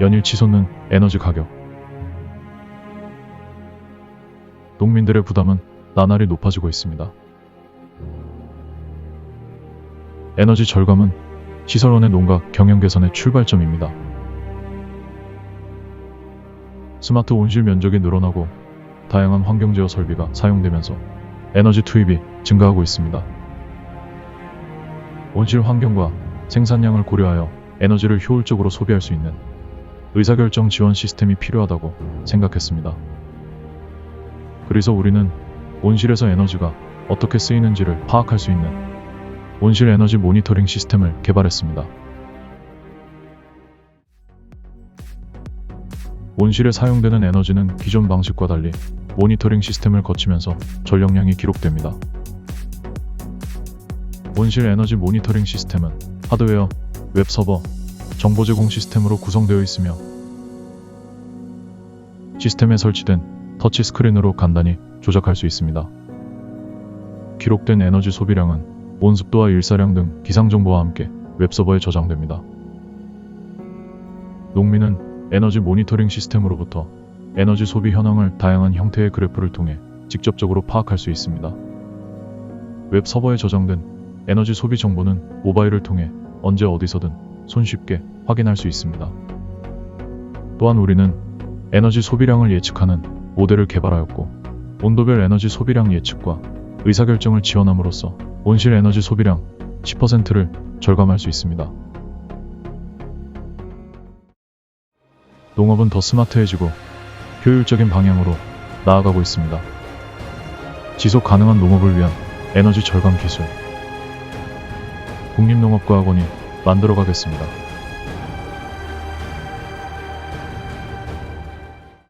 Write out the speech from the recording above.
연일 치솟는 에너지 가격. 농민들의 부담은 나날이 높아지고 있습니다. 에너지 절감은 시설원의 농가 경영 개선의 출발점입니다. 스마트 온실 면적이 늘어나고 다양한 환경 제어 설비가 사용되면서 에너지 투입이 증가하고 있습니다. 온실 환경과 생산량을 고려하여 에너지를 효율적으로 소비할 수 있는 의사결정 지원 시스템이 필요하다고 생각했습니다. 그래서 우리는 온실에서 에너지가 어떻게 쓰이는지를 파악할 수 있는 온실 에너지 모니터링 시스템을 개발했습니다. 온실에 사용되는 에너지는 기존 방식과 달리 모니터링 시스템을 거치면서 전력량이 기록됩니다. 온실 에너지 모니터링 시스템은 하드웨어, 웹서버, 정보 제공 시스템으로 구성되어 있으며 시스템에 설치된 터치 스크린으로 간단히 조작할 수 있습니다. 기록된 에너지 소비량은 온습도와 일사량 등 기상 정보와 함께 웹서버에 저장됩니다. 농민은 에너지 모니터링 시스템으로부터 에너지 소비 현황을 다양한 형태의 그래프를 통해 직접적으로 파악할 수 있습니다. 웹 서버에 저장된 에너지 소비 정보는 모바일을 통해 언제 어디서든 손쉽게 확인할 수 있습니다. 또한 우리는 에너지 소비량을 예측하는 모델을 개발하였고 온도별 에너지 소비량 예측과 의사결정을 지원함으로써 온실 에너지 소비량 10%를 절감할 수 있습니다. 농업은 더 스마트해지고 효율적인 방향으로 나아가고 있습니다. 지속 가능한 농업을 위한 에너지 절감 기술 국립농업과학원이 만들어 가겠습니다.